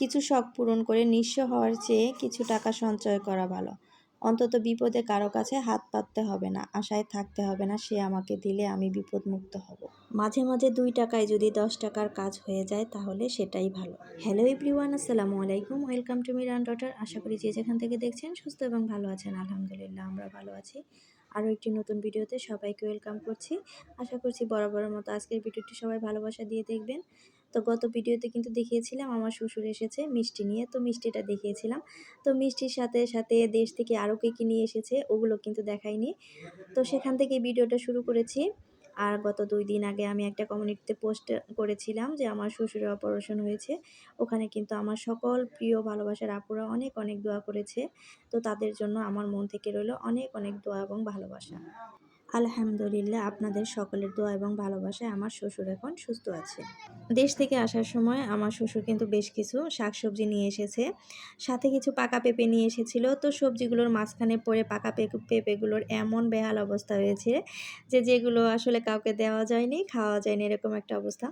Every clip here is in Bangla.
কিছু শখ পূরণ করে নিঃস্ব হওয়ার চেয়ে কিছু টাকা সঞ্চয় করা ভালো। অন্তত বিপদে কারও কাছে হাত পাততে হবে না, আশায় থাকতে হবে না, সে আমাকে দিলে আমি বিপদমুক্ত হব। মাঝে মাঝে দুই টাকায় যদি দশ টাকার কাজ হয়ে যায়, তাহলে সেটাই ভালো। হ্যালো এভরিওয়ান, আসসালামু আলাইকুম। Welcome to Miran daughter. আশা করি যে যেখান থেকে দেখছেন, সুস্থ এবং ভালো আছেন। আলহামদুলিল্লাহ, আমরা ভালো আছি। আরও একটি নতুন ভিডিওতে সবাইকে ওয়েলকাম করছি। আশা করছি বরাবরের মতো আজকের ভিডিওটি সবাই ভালোবাসা দিয়ে দেখবেন। তো গত ভিডিওতে কিন্তু দেখিয়েছিলাম আমার শ্বশুর এসেছে মিষ্টি নিয়ে। তো মিষ্টিটা দেখিয়েছিলাম। তো মিষ্টির সাথে সাথে দেশ থেকে আরও কে কী নিয়ে এসেছে ওগুলো কিন্তু দেখাইনি। তো সেখান থেকে ভিডিওটা শুরু করেছি। আর গত দুই দিন আগে আমি একটা কমিউনিটিতে পোস্ট করেছিলাম যে আমার শ্বশুরের অপারেশন হয়েছে। ওখানে কিন্তু আমার সকল প্রিয় ভালোবাসার আপুরা অনেক অনেক দোয়া করেছে। তো তাদের জন্য আমার মন থেকে রইল অনেক অনেক দোয়া এবং ভালোবাসা। আলহামদুলিল্লাহ, আপনাদের সকলের দোয়া এবং ভালোবাসায় আমার শ্বশুর এখন সুস্থ আছে। দেশ থেকে আসার সময় আমার শ্বশুর কিন্তু বেশ কিছু শাকসবজি নিয়ে এসেছে। সাথে কিছু পাকা পেঁপে নিয়ে এসেছিল। তো সবজিগুলোর মাঝখানে পড়ে পাকা পেঁপেগুলোর এমন বেহাল অবস্থা হয়েছে যে যেগুলো আসলে কাউকে দেওয়া যায়নি, খাওয়া যায়নি, এরকম একটা অবস্থা।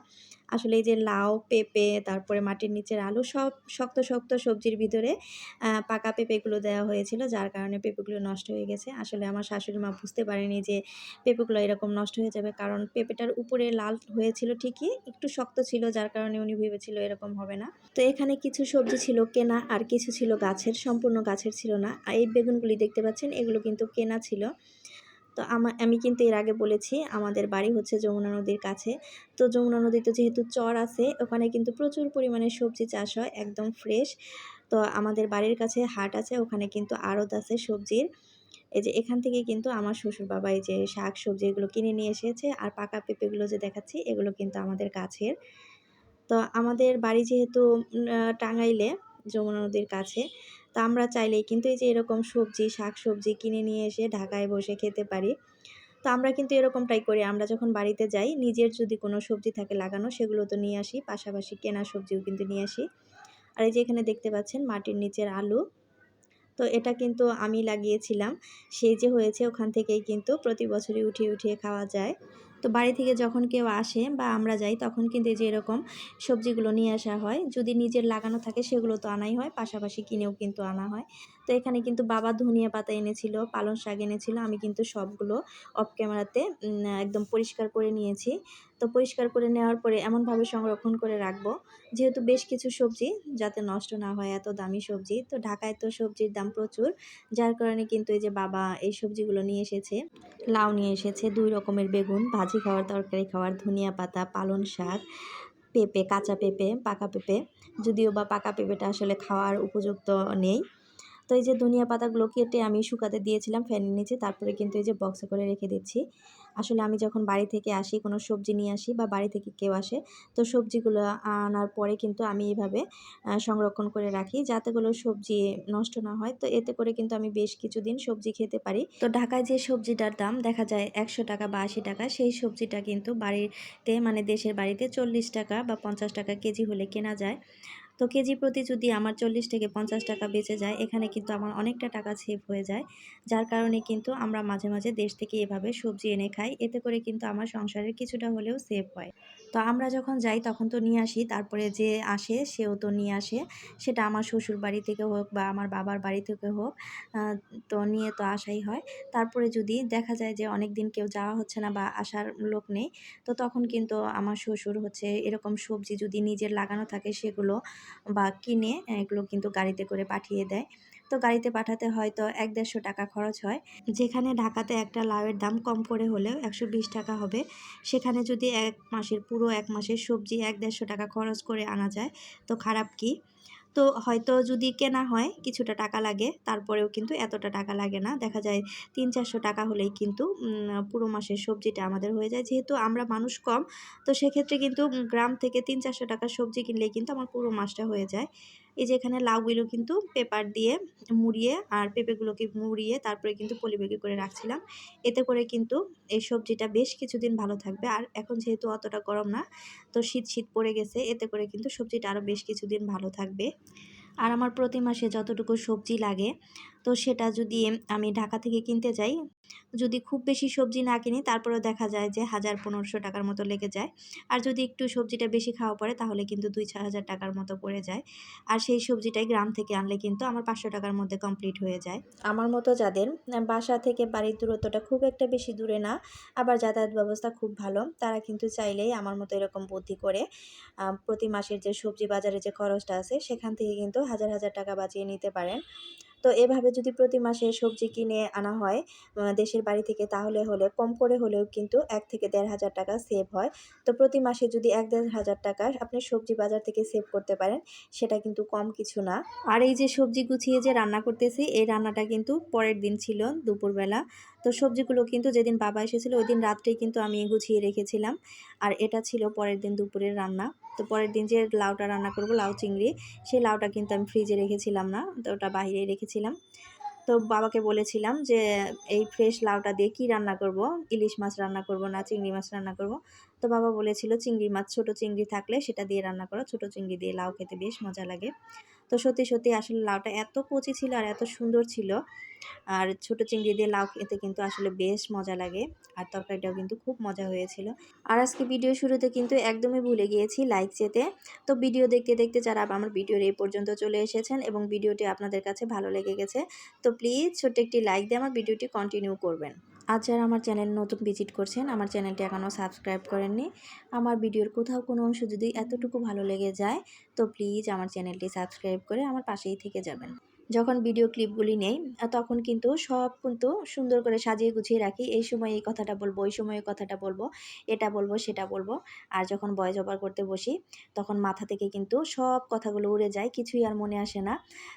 আসলে এই যে লাউ, পেঁপে, তারপরে মাটির নিচের আলু সব শক্ত শক্ত সবজির ভিতরে পাকা পেঁপেগুলো দেওয়া হয়েছিল, যার কারণে পেঁপেগুলো নষ্ট হয়ে গেছে। আসলে আমার শাশুড়ি মা বুঝতে পারেনি যে পেঁপেগুলো এরকম নষ্ট হয়ে যাবে, কারণ পেঁপেটার উপরে লাল হয়েছিল ঠিকই, একটু শক্ত ছিল, যার কারণে উনি ভেবেছিল এরকম হবে না। তো এখানে কিছু সবজি ছিল কেনা, আর কিছু ছিল গাছের, সম্পূর্ণ গাছের ছিল না। এই বেগুনগুলি দেখতে পাচ্ছেন, এগুলো কিন্তু কেনা ছিল। তো আমার আমি কিন্তু এর আগে বলেছি আমাদের বাড়ি হচ্ছে যমুনা নদীর কাছে। তো যমুনা নদীতে যেহেতু চর আছে, ওখানে কিন্তু প্রচুর পরিমাণে সবজি চাষ হয়, একদম ফ্রেশ তো আমাদের বাড়ির কাছে হাট আছে, ওখানে কিন্তু আড়ত আছে সবজির। এই যে এখান থেকে কিন্তু আমার শ্বশুর বাবা এই যে শাক সবজি এগুলো কিনে নিয়ে এসেছে, আর পাকা পেঁপেগুলো যে দেখাচ্ছি, এগুলো কিন্তু আমাদের গাছের তো আমাদের বাড়ি যেহেতু টাঙ্গাইলে, যমুনা নদীর কাছে তো আমরা চাইলেই কিন্তু এই যে এরকম সবজি শাক সবজি কিনে নিয়ে এসে ঢাকায় বসে খেতে পারি। তো আমরা কিন্তু এরকমটাই করি। আমরা যখন বাড়িতে যাই, নিজের যদি কোনো সবজি থাকে লাগানো, সেগুলো তো নিয়ে আসি। পাশাপাশি কেনা সবজিও কিন্তু নিয়ে আসি। আর এই যে এখানে দেখতে পাচ্ছেন মাটির নিচের আলু। তো এটা কিন্তু আমি লাগিয়েছিলাম। সেই যে হয়েছে ওখান থেকেই কিন্তু প্রতি বছরই উঠিয়ে উঠিয়ে খাওয়া যায়। তো বাড়ি থেকে যখন কেউ আসে বা আমরা যাই, তখন কিন্তু যে এরকম সবজিগুলো নিয়ে আসা হয়। যদি নিজের লাগানো থাকে, সেগুলো তো আনাই হয়, পাশাপাশি কিনেও কিন্তু আনা হয়। তো এখানে কিন্তু বাবা ধনিয়া পাতা এনেছিল, পালং শাক এনেছিল, আমি কিন্তু সবগুলো অফ ক্যামেরাতে একদম পরিষ্কার করে নিয়েছি। তো পরিষ্কার করে নেওয়ার পরে এমনভাবে সংরক্ষণ করে রাখব। যেহেতু বেশ কিছু সবজি যাতে নষ্ট না হয়, এত দামি সবজি, তো ঢাকায় তো সবজির দাম প্রচুর। যার কারণে কিন্তু এই যে বাবা এই সবজিগুলো নিয়ে এসেছে, লাউ নিয়ে এসেছে, দুই রকমের বেগুন, ভাজি খাওয়ার তরকারি খাওয়ার, ধনিয়া পাতা পালন শাক, পেঁপে, কাঁচা পেঁপে, পাকা পেঁপে। যদিও বা পাকা পেঁপেটা আসলে খাওয়ার উপযুক্ত নেই তো এই যে ধনিয়া পাতাগুলো কেটে আমি শুকাতে দিয়েছিলাম ফ্যানের নিচে, তারপরে কিন্তু এই যে বক্সে করে রেখে দিচ্ছি। আসলে আমি যখন বাড়ি থেকে আসি, কোনো সবজি নিয়ে আসি বা বাড়ি থেকে কেউ আসে, তো সবজিগুলো আনার পরে কিন্তু আমি এইভাবে সংরক্ষণ করে রাখি যাতেগুলো সবজি নষ্ট না হয়। তো এতে করে কিন্তু আমি বেশ কিছুদিন সবজি খেতে পারি। তো ঢাকায় যে সবজিটার দাম দেখা যায় একশো টাকা বা আশি টাকা, সেই সবজিটা কিন্তু বাড়িতে মানে দেশের বাড়িতে চল্লিশ টাকা বা পঞ্চাশ টাকা কেজি হলে কেনা যায়। তো কেজি প্রতি যদি আমার চল্লিশ থেকে পঞ্চাশ টাকা বেঁচে যায়, এখানে কিন্তু আমার অনেকটা টাকা সেভ হয়ে যায়। যার কারণে কিন্তু আমরা মাঝে মাঝে দেশ থেকে এভাবে সবজি এনে খাই। এতে করে কিন্তু আমার সংসারের কিছুটা হলেও সেভ হয়। তো আমরা যখন যাই তখন তো নিয়ে আসি। তারপরে যে আসে সেও তো নিয়ে আসে। সেটা আমার শ্বশুর বাড়ি থেকে হোক বা আমার বাবার বাড়ি থেকে হোক তো নিয়ে তো আসাই হয়। তারপরে যদি দেখা যায় যে অনেক দিন কেউ যাওয়া হচ্ছে না বা আসার লোক নেই, তো তখন কিন্তু আমার শ্বশুর হচ্ছে এরকম সবজি যদি নিজের লাগানো থাকে সেগুলো বা কিনে, এগুলো কিন্তু গাড়িতে করে পাঠিয়ে দেয়। তো গাড়িতে পাঠাতে হয়তো এক দেড়শো টাকা খরচ হয়। যেখানে ঢাকাতে একটা লাউয়ের দাম কম করে হলেও একশো বিশ টাকা হবে। সেখানে যদি এক মাসের, পুরো এক মাসের সবজি এক দেড়শো টাকা খরচ করে আনা যায়, তো খারাপ কি? তো হয়তো যদি কেনা হয় কিছুটা টাকা লাগে, তারপরেও কিন্তু এতটা টাকা লাগে না। দেখা যায় তিন চারশো টাকা হলেই কিন্তু পুরো মাসের সবজিটা আমাদের হয়ে যায়। যেহেতু আমরা মানুষ কম, তো সেক্ষেত্রে কিন্তু গ্রাম থেকে তিন চারশো টাকার সবজি কিনলেই কিন্তু আমার পুরো মাসটা হয়ে যায়। এই যে এখানে লাউগুলো কিন্তু পেপার দিয়ে মুড়িয়ে আর পেঁপেগুলোকে মুড়িয়ে তারপরে কিন্তু পলিবেগে করে রাখছিলাম। এতে করে কিন্তু এই সবজিটা বেশ কিছুদিন ভালো থাকবে। আর এখন যেহেতু অতটা গরম না, তো শীত শীত পড়ে গেছে। এতে করে কিন্তু সবজিটা আরও বেশ কিছুদিন ভালো থাকবে। আর আমার প্রতি মাসে যতটুকু সবজি লাগে তো সেটা যদি আমি ঢাকা থেকে কিনতে যাই, যদি খুব বেশি সবজি না কিনি, তারপরেও দেখা যায় যে হাজার পনেরোশো টাকার মতো লেগে যায়। আর যদি একটু সবজিটা বেশি খাওয়া পড়ে, তাহলে কিন্তু দুই চার হাজার টাকার মতো পড়ে যায়। আর সেই সবজিটাই গ্রাম থেকে আনলে কিন্তু আমার পাঁচশো টাকার মধ্যে কমপ্লিট হয়ে যায়। আমার মতো যাদের বাসা থেকে বাড়ির দূরত্বটা খুব একটা বেশি দূরে না, আবার যাতায়াত ব্যবস্থা খুব ভালো, তারা কিন্তু চাইলেই আমার মতো এরকম বুদ্ধি করে প্রতি মাসের যে সবজি বাজারে যে খরচটা আছে, সেখান থেকে কিন্তু হাজার হাজার টাকা বাঁচিয়ে নিতে পারেন। তো এভাবে যদি প্রতি মাসে সবজি কিনে আনা হয় দেশের বাড়ি থেকে, তাহলে হলে, কম করে হলেও কিন্তু এক থেকে দেড় হাজার টাকা সেভ হয়। তো প্রতি মাসে যদি এক দেড় হাজার টাকা আপনি সবজি বাজার থেকে সেভ করতে পারেন, সেটা কিন্তু কম কিছু না। আর এই যে সবজি গুছিয়ে যে রান্না করতেছি, এই রান্নাটা কিন্তু পরের দিন ছিল দুপুরবেলা। তো সবজিগুলো কিন্তু যেদিন বাবা এসেছিল ওই দিন রাত্রেই কিন্তু আমি গুছিয়ে রেখেছিলাম। আর এটা ছিল পরের দিন দুপুরের রান্না। তো পরের দিন যে লাউটা রান্না করব, লাউ চিংড়ি, সেই লাউটা কিন্তু আমি ফ্রিজে রেখেছিলাম না, তো ওটা বাইরে রেখেছিলাম। তো বাবাকে বলেছিলাম যে, এই ফ্রেশ লাউটা দিয়ে কী রান্না করব? ইলিশ মাছ রান্না করব না চিংড়ি মাছ রান্না করব? তো বাবা বলেছিল, চিংড়ি মাছ, ছোট চিংড়ি থাকলে সেটা দিয়ে রান্না করো। ছোট চিংড়ি দিয়ে লাউ খেতে বেশ মজা লাগে। তো সত্যি সত্যি আসলে লাউটা এত কচি ছিল আর এত সুন্দর ছিল। আর ছোট চিংড়ি দিয়ে লাউ খেতে কিন্তু আসলে বেশ মজা লাগে। আর তরকারিটাও কিন্তু খুব মজা হয়েছিল। আর আজকে ভিডিও শুরুতে কিন্তু একদমই ভুলে গিয়েছি লাইক যেতে তো ভিডিও দেখতে দেখতে যারা আমার ভিডিওর এই পর্যন্ত চলে এসেছেন এবং ভিডিওটি আপনাদের কাছে ভালো লেগে গেছে, তো প্লিজ ছোট্ট একটি লাইক দিয়ে আমার ভিডিওটি কন্টিনিউ করবেন। আজ যারা আমার চ্যানেল নতুন ভিজিট করছেন, আমার চ্যানেলটি এখনও সাবস্ক্রাইব করেননি, আমার ভিডিওর কোথাও কোনো অংশ যদি এতটুকু ভালো লেগে যায়, তো প্লিজ আমার চ্যানেলটি সাবস্ক্রাইব করে আমার পাশেই থেকে যাবেন। যখন ভিডিও ক্লিপগুলি নেই, তখন কিন্তু সব কিন্তু সুন্দর করে সাজিয়ে গুছিয়ে রাখি। এই সময় এই কথাটা বলব, ওই সময় কথাটা বলব, এটা বলব, সেটা বলব। আর যখন বয়স ওভার করতে বসি, তখন মাথা থেকে কিন্তু সব কথাগুলো উড়ে যায়, কিছুই আর মনে আসে না।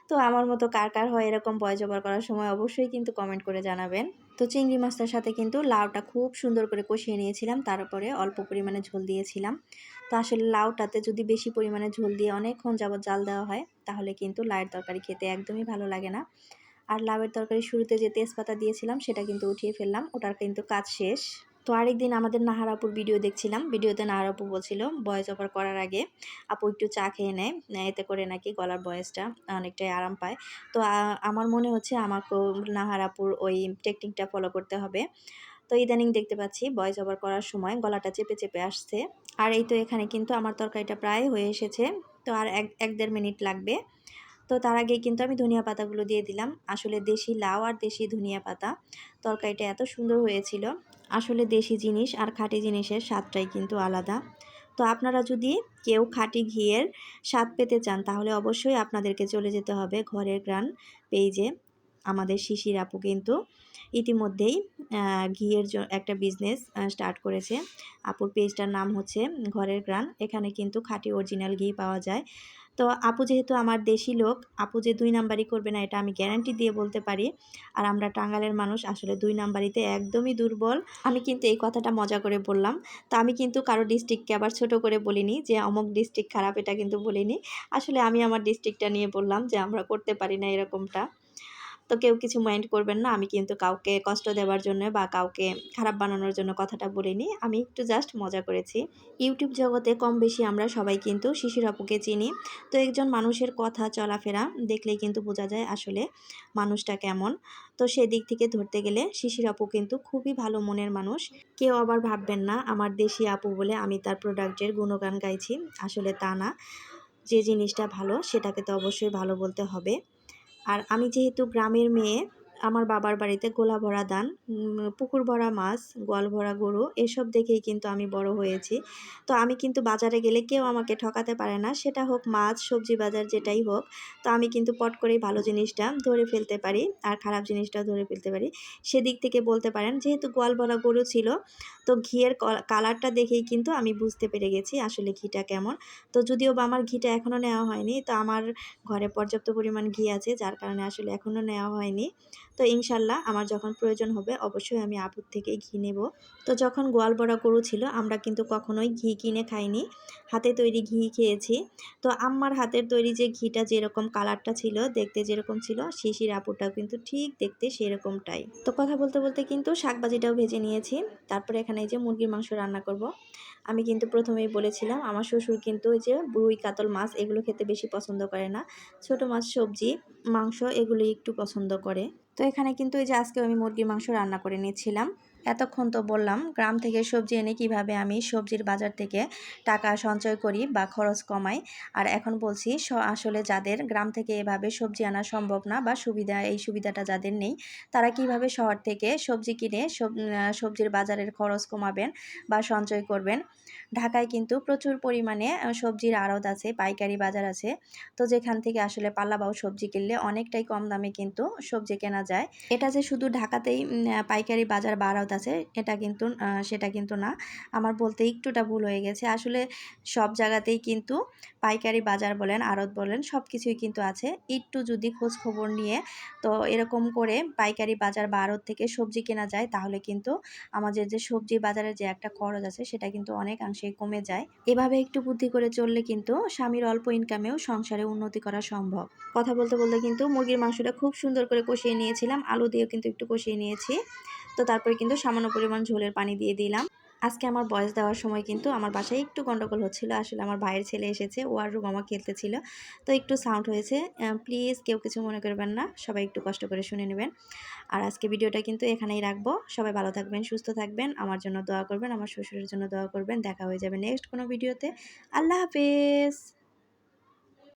তো আমার মতো কার কার হয় এরকম বয়স ওভার করার সময় অবশ্যই কিন্তু কমেন্ট করে জানাবেন। তো চিংড়ি মাছটার সাথে কিন্তু লাউটা খুব সুন্দর করে কষিয়ে নিয়েছিলাম, তারপরে অল্প পরিমাণে ঝোল দিয়েছিলাম। তো আসলে লাউটাতে যদি বেশি পরিমাণে ঝোল দিয়ে অনেকক্ষণ যাবৎ জাল দেওয়া হয় তাহলে কিন্তু লাউয়ের তরকারি খেতে একদমই ভালো লাগে না। আর লাউয়ের তরকারি শুরুতে যে তেজপাতা দিয়েছিলাম, সেটা কিন্তু উঠিয়ে ফেললাম। ওটার কিন্তু কাজ শেষ। তো আরেকদিন আমাদের নাহারাপুর ভিডিও দেখছিলাম। ভিডিওতে নাহারাপু বলছিল, বয়েস ওভার করার আগে আপু একটু চা খেয়ে নেয় এতে করে নাকি গলার বয়সটা অনেকটাই আরাম পায়। তো আমার মনে হচ্ছে আমাকেও নাহারাপুর ওই টেকনিকটা ফলো করতে হবে। তো ইদানিং দেখতে পাচ্ছি, বয়েস ওভার করার সময় গলাটা চেপে চেপে আসছে। আর এই তো এখানে কিন্তু আমার তরকারিটা প্রায় হয়ে এসেছে। তো আর এক এক দেড় মিনিট লাগবে। তো তার আগে কিন্তু আমি ধনিয়া পাতাগুলো দিয়ে দিলাম। আসলে দেশি লাউ আর দেশি ধনিয়া পাতা। তরকারিটা এত সুন্দর হয়েছিল। আসলে দেশি জিনিস আর খাঁটি জিনিসের স্বাদটাই কিন্তু আলাদা। তো আপনারা যদি কেউ খাঁটি ঘিয়ের স্বাদ পেতে চান, তাহলে অবশ্যই আপনাদেরকে চলে যেতে হবে ঘরের গ্রান পেজে আমাদের শিশির আপু কিন্তু ইতিমধ্যেই ঘিয়ের একটা বিজনেস স্টার্ট করেছে। আপুর পেজটার নাম হচ্ছে ঘরের গ্রান এখানে কিন্তু খাঁটি অরিজিনাল ঘি পাওয়া যায়। তো আপু যেহেতু আমার দেশি লোক, আপু যে দুই নাম্বারই করবে না, এটা আমি গ্যারান্টি দিয়ে বলতে পারি। আর আমরা টাঙ্গালের মানুষ, আসলে দুই নাম্বারিতে একদমই দুর্বল। আমি কিন্তু এই কথাটা মজা করে বললাম। তো আমি কিন্তু কারও ডিস্ট্রিক্টকে আবার ছোট করে বলিনি যে অমুক ডিস্ট্রিক্ট খারাপ, এটা কিন্তু বলিনি। আসলে আমি আমার ডিস্ট্রিক্টটা নিয়ে বললাম যে আমরা করতে পারি না এরকমটা। তো কেউ কিছু মাইন্ড করবেন না। আমি কিন্তু কাউকে কষ্ট দেওয়ার জন্য বা কাউকে খারাপ বানানোর জন্য কথাটা বলিনি। আমি একটু জাস্ট মজা করেছি। ইউটিউব জগতে কম বেশি আমরা সবাই কিন্তু শিশির আপুকে চিনি। তো একজন মানুষের কথা, চলাফেরা দেখলেই কিন্তু বোঝা যায় আসলে মানুষটা কেমন। তো সেদিক থেকে ধরতে গেলে শিশির আপু কিন্তু খুবই ভালো মনের মানুষ। কেউ আবার ভাববেন না, আমার দেশি আপু বলে আমি তার প্রোডাক্টের গুণগান গাইছি। আসলে তা না। যে জিনিসটা ভালো, সেটাকে তো অবশ্যই ভালো বলতে হবে। আর আমি যেহেতু গ্রামের মেয়ে, আমার বাবার বাড়িতে গোলা ভরা ধান পুকুর ভরা মাছ, গোয়াল ভরা গরু, এসব দেখেই কিন্তু আমি বড় হয়েছি। তো আমি কিন্তু বাজারে গেলে কেউ আমাকে ঠকাতে পারে না, সেটা হোক মাছ, সবজি বাজার যেটাই হোক। তো আমি কিন্তু পট করেই ভালো জিনিসটা ধরে ফেলতে পারি, আর খারাপ জিনিসটা ধরে ফেলতে পারি। সেদিক থেকে বলতে পারেন, যেহেতু গোয়াল ভরা গরু ছিল তো ঘিয়ের কালারটা দেখেই কিন্তু আমি বুঝতে পেরে গেছি আসলে ঘিটা কেমন। তো যদিও বা আমার ঘিটা এখনও নেওয়া হয়নি, তো আমার ঘরে পর্যাপ্ত পরিমাণ ঘি আছে, যার কারণে আসলে এখনও নেওয়া হয়নি। তো ইনশাল্লাহ আমার যখন প্রয়োজন হবে অবশ্যই আমি আপুর থেকে ঘি নেব। তো যখন গোয়াল বড়া গরু ছিল, আমরা কিন্তু কখনোই ঘি কিনে খাইনি। হাতে তৈরি ঘি খেয়েছি। তো আম্মার হাতের তৈরি যে ঘিটা যেরকম কালারটা ছিল, দেখতে যেরকম ছিল, শিশির আপুটাও কিন্তু ঠিক দেখতে সেরকমটাই। তো কথা বলতে বলতে কিন্তু শাকবাজিটাও ভেজে নিয়েছি। তারপরে এখানে এই যে মুরগির মাংস রান্না করব। আমি কিন্তু প্রথমেই বলেছিলাম, আমার শ্বশুর কিন্তু ওই যে রুই, কাতল মাছ এগুলো খেতে বেশি পছন্দ করে না। ছোট মাছ, সবজি, মাংস এগুলো একটু পছন্দ করে। তো এখানে কিন্তু এই যে আজকে আমি মুরগির মাংস রান্না করে নিচ্ছিলাম। এতক্ষণ তো বললাম, গ্রাম থেকে সবজি এনে কীভাবে আমি সবজির বাজার থেকে টাকা সঞ্চয় করি বা খরচ কমাই। আর এখন বলছি আসলে যাদের গ্রাম থেকে এভাবে সবজি আনা সম্ভব না বা সুবিধা, এই সুবিধাটা যাদের নেই, তারা কীভাবে শহর থেকে সবজি কিনে সবজির বাজারের খরচ কমাবেন বা সঞ্চয় করবেন? ঢাকায় কিন্তু প্রচুর পরিমাণে সবজির আড়ত আছে, পাইকারি বাজার আছে। তো যেখান থেকে আসলে পাল্লাবাউ সবজি কিনলে অনেকটাই কম দামে কিন্তু সবজি কেনা যায়। এটা যে শুধু ঢাকাতেই পাইকারি বাজার বা আড়ত আছে, এটা কিন্তু সেটা কিন্তু না। আমার বলতে একটুটা ভুল হয়ে গেছে। আসলে সব জায়গাতেই কিন্তু পাইকারি বাজার বলেন, আড়ত বলেন সব কিছুই কিন্তু আছে। একটু যদি খোঁজ খবর নিয়ে, তো এরকম করে পাইকারি বাজার বা আড়ত থেকে সবজি কেনা যায়, তাহলে কিন্তু আমাদের যে সবজি বাজারের যে একটা খরচ আছে, সেটা কিন্তু অনেকাংশেই কমে যায়। এভাবে একটু বুদ্ধি করে চললে কিন্তু স্বামীর অল্প ইনকামেও সংসারে উন্নতি করা সম্ভব। কথা বলতে বলতে কিন্তু মুরগির মাংসটা খুব সুন্দর করে কষিয়ে নিয়েছিলাম। আলু দিয়েও কিন্তু একটু কষিয়ে নিয়েছি। তো তারপরে কিন্তু সামান্য পরিমাণ ঝোলের পানি দিয়ে দিলাম। আজকে আমার বয়স দেওয়ার সময় কিন্তু আমার বাসায় একটু গন্ডগোল হচ্ছিল। আসলে আমার ভাইয়ের ছেলে এসেছে, ও আর খেলতে খেলতেছিল তো একটু সাউন্ড হয়েছে। প্লিজ কেউ কিছু মনে করবেন না, সবাই একটু কষ্ট করে শুনে নেবেন। আর আজকে ভিডিওটা কিন্তু এখানেই রাখব। সবাই ভালো থাকবেন, সুস্থ থাকবেন, আমার জন্য দোয়া করবেন, আমার শ্বশুরের জন্য দোয়া করবেন। দেখা হয়ে যাবে নেক্সট কোনো ভিডিওতে। আল্লাহ হাফেজ!